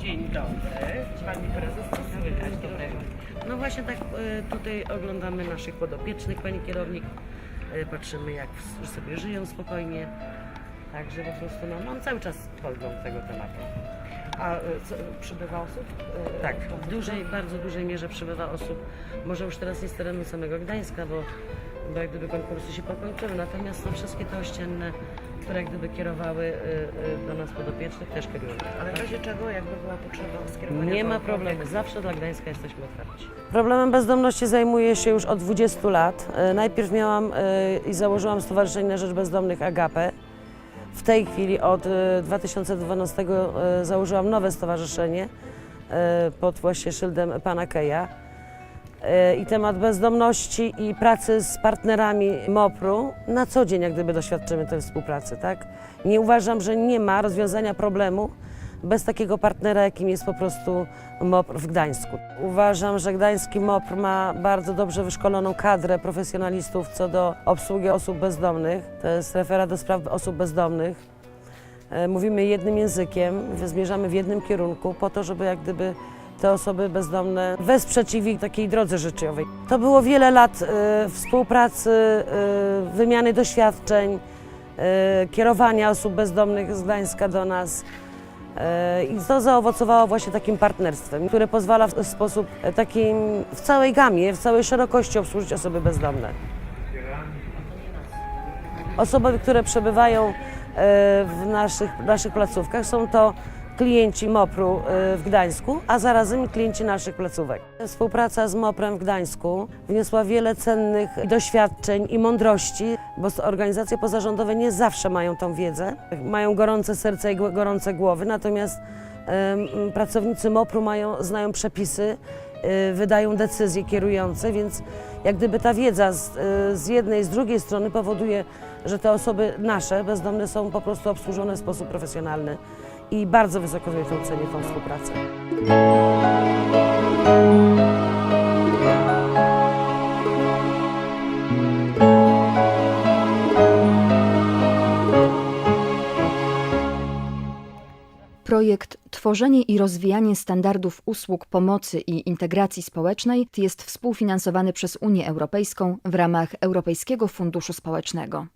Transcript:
Dzień dobry. Pani prezes, co słychać dobrego? No właśnie tak e, tutaj oglądamy naszych podopiecznych, pani kierownik. E, Patrzymy jak w- sobie żyją spokojnie. Także po prostu no, mam cały czas podgląd tego tematu. A y, co, przybywa osób? Y, Tak, w w dużej, bardzo dużej mierze przybywa osób, może już teraz nie z terenu samego Gdańska, bo, bo jak gdyby konkursy się pokończyły, natomiast no, wszystkie te ościenne, które jak gdyby kierowały y, y, do nas podopiecznych, też kierują. Ale w razie czego, jakby była potrzeba skierowania Nie ma problemu, zawsze dla Gdańska jesteśmy otwarci. Problemem bezdomności zajmuję się już od 20 lat. E, Najpierw miałam i założyłam Stowarzyszenie na Rzecz Bezdomnych Agape. W tej chwili od e, 2012 e, założyłam nowe stowarzyszenie pod właśnie szyldem pana Keja. E, I temat bezdomności i pracy z partnerami MOPR-u na co dzień jak gdyby doświadczymy tej współpracy, tak? Nie uważam, że nie ma rozwiązania problemu bez takiego partnera, jakim jest po prostu MOPR w Gdańsku. Uważam, że gdański MOPR ma bardzo dobrze wyszkoloną kadrę profesjonalistów co do obsługi osób bezdomnych. To jest referat do spraw osób bezdomnych. E, Mówimy jednym językiem, zmierzamy w jednym kierunku po to, żeby jak gdyby te osoby bezdomne wesprzeć ich w takiej drodze życiowej. To było wiele lat e, współpracy, e, wymiany doświadczeń, e, kierowania osób bezdomnych z Gdańska do nas. E, I to zaowocowało właśnie takim partnerstwem, które pozwala w sposób takim w całej gamie, w całej szerokości obsłużyć osoby bezdomne. Osoby, które przebywają e, w naszych, naszych placówkach są to klienci MOPR-u e, w Gdańsku, a zarazem klienci naszych placówek. Współpraca z MOPR-em w Gdańsku wniosła wiele cennych doświadczeń i mądrości, bo organizacje pozarządowe nie zawsze mają tą wiedzę, mają gorące serce i gorące głowy, natomiast pracownicy MOPR-u mają, znają przepisy, y, wydają decyzje kierujące, więc jak gdyby ta wiedza z, y, z jednej i z drugiej strony powoduje, że te osoby nasze bezdomne są po prostu obsłużone w sposób profesjonalny i bardzo wysoko to cenię tą współpracę. Projekt Tworzenie i rozwijanie standardów usług pomocy i integracji społecznej jest współfinansowany przez Unię Europejską w ramach Europejskiego Funduszu Społecznego.